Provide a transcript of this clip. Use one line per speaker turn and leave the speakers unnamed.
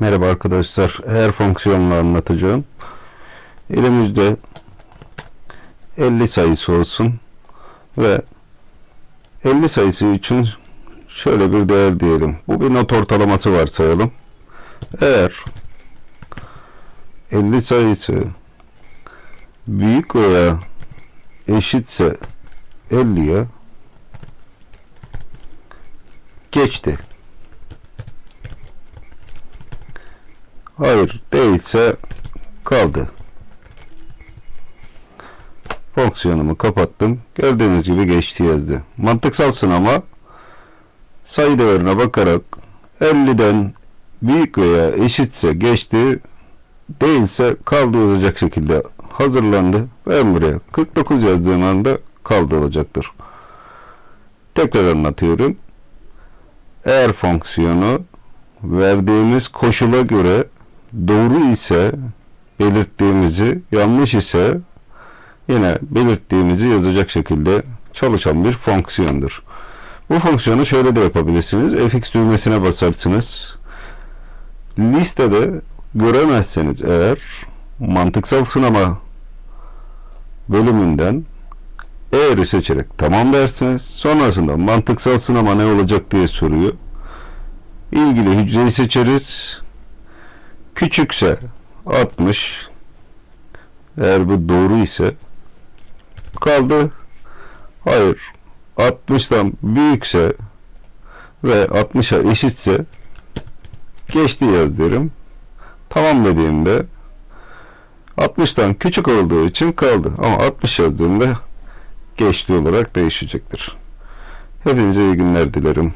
Merhaba arkadaşlar. Eğer fonksiyonunu anlatacağım. Elimizde 50 sayısı olsun ve 50 sayısı için şöyle bir değer diyelim. Bu bir not ortalaması varsayalım. Eğer 50 sayısı büyük veya eşitse 50'ye geçti. Hayır değilse kaldı. Fonksiyonumu kapattım. Gördüğünüz gibi geçti yazdı. Mantıksal sınama sayı değerine bakarak 50'den büyük veya eşitse geçti değilse kaldı yazacak şekilde hazırlandı. Ben buraya 49 yazdığım anda kaldı olacaktır. Tekrar anlatıyorum. Eğer fonksiyonu verdiğimiz koşula göre doğru ise belirttiğimizi, yanlış ise yine belirttiğimizi yazacak şekilde çalışan bir fonksiyondur. Bu fonksiyonu şöyle de yapabilirsiniz. fx düğmesine basarsınız. Listede göremezseniz eğer mantıksal sınama bölümünden eğeri seçerek tamam dersiniz. Sonrasında mantıksal sınama ne olacak diye soruyor. İlgili hücreyi seçeriz. Küçükse 60 eğer bu doğru ise kaldı. Hayır 60'dan büyükse ve 60'a eşitse geçti yaz derim. Tamam dediğimde 60'tan küçük olduğu için kaldı. Ama 60 yazdığımda geçti olarak değişecektir. Hepinize iyi günler dilerim.